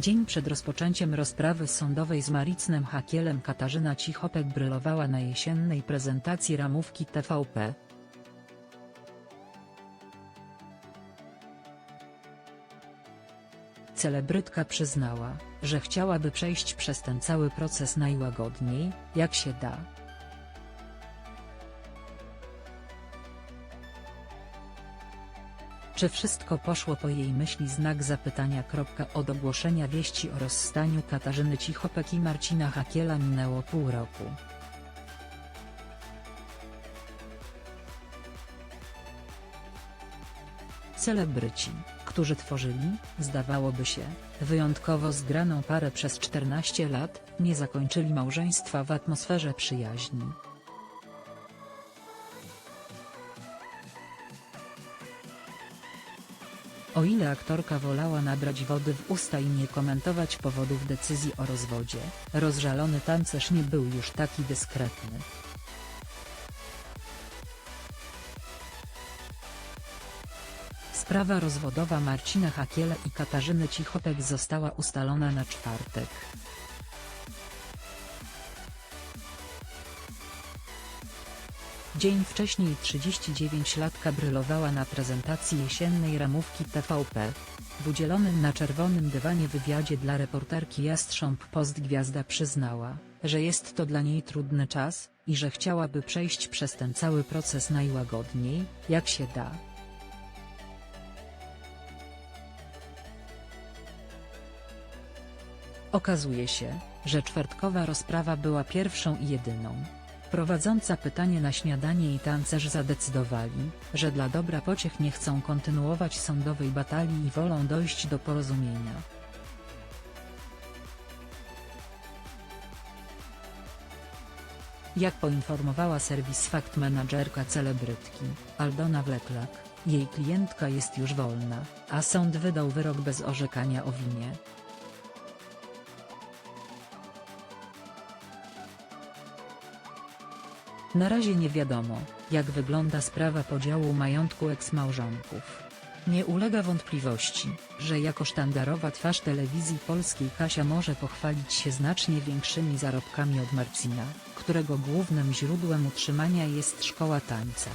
Dzień przed rozpoczęciem rozprawy sądowej z Maricnem Hakielem Katarzyna Cichopek brylowała na jesiennej prezentacji ramówki TVP. Celebrytka przyznała, że chciałaby przejść przez ten cały proces najłagodniej, jak się da. Czy wszystko poszło po jej myśli znak zapytania. Od ogłoszenia wieści o rozstaniu Katarzyny Cichopek i Marcina Hakiela minęło pół roku. Celebryci, którzy tworzyli, zdawałoby się, wyjątkowo zgraną parę przez 14 lat, nie zakończyli małżeństwa w atmosferze przyjaźni. O ile aktorka wolała nabrać wody w usta i nie komentować powodów decyzji o rozwodzie, rozżalony tancerz nie był już taki dyskretny. Sprawa rozwodowa Marcina Hakiela i Katarzyny Cichopek została ustalona na czwartek. Dzień wcześniej 39-latka brylowała na prezentacji jesiennej ramówki TVP. W udzielonym na czerwonym dywanie wywiadzie dla reporterki Jastrząb Post Gwiazda przyznała, że jest to dla niej trudny czas, i że chciałaby przejść przez ten cały proces najłagodniej, jak się da. Okazuje się, że czwartkowa rozprawa była pierwszą i jedyną. Prowadząca pytanie na śniadanie i tancerz zadecydowali, że dla dobra pociech nie chcą kontynuować sądowej batalii i wolą dojść do porozumienia. Jak poinformowała serwis Fact menadżerka celebrytki, Aldona Wleklak, jej klientka jest już wolna, a sąd wydał wyrok bez orzekania o winie. Na razie nie wiadomo, jak wygląda sprawa podziału majątku eksmałżonków. Nie ulega wątpliwości, że jako sztandarowa twarz telewizji polskiej Kasia może pochwalić się znacznie większymi zarobkami od Marcina, którego głównym źródłem utrzymania jest szkoła tańca.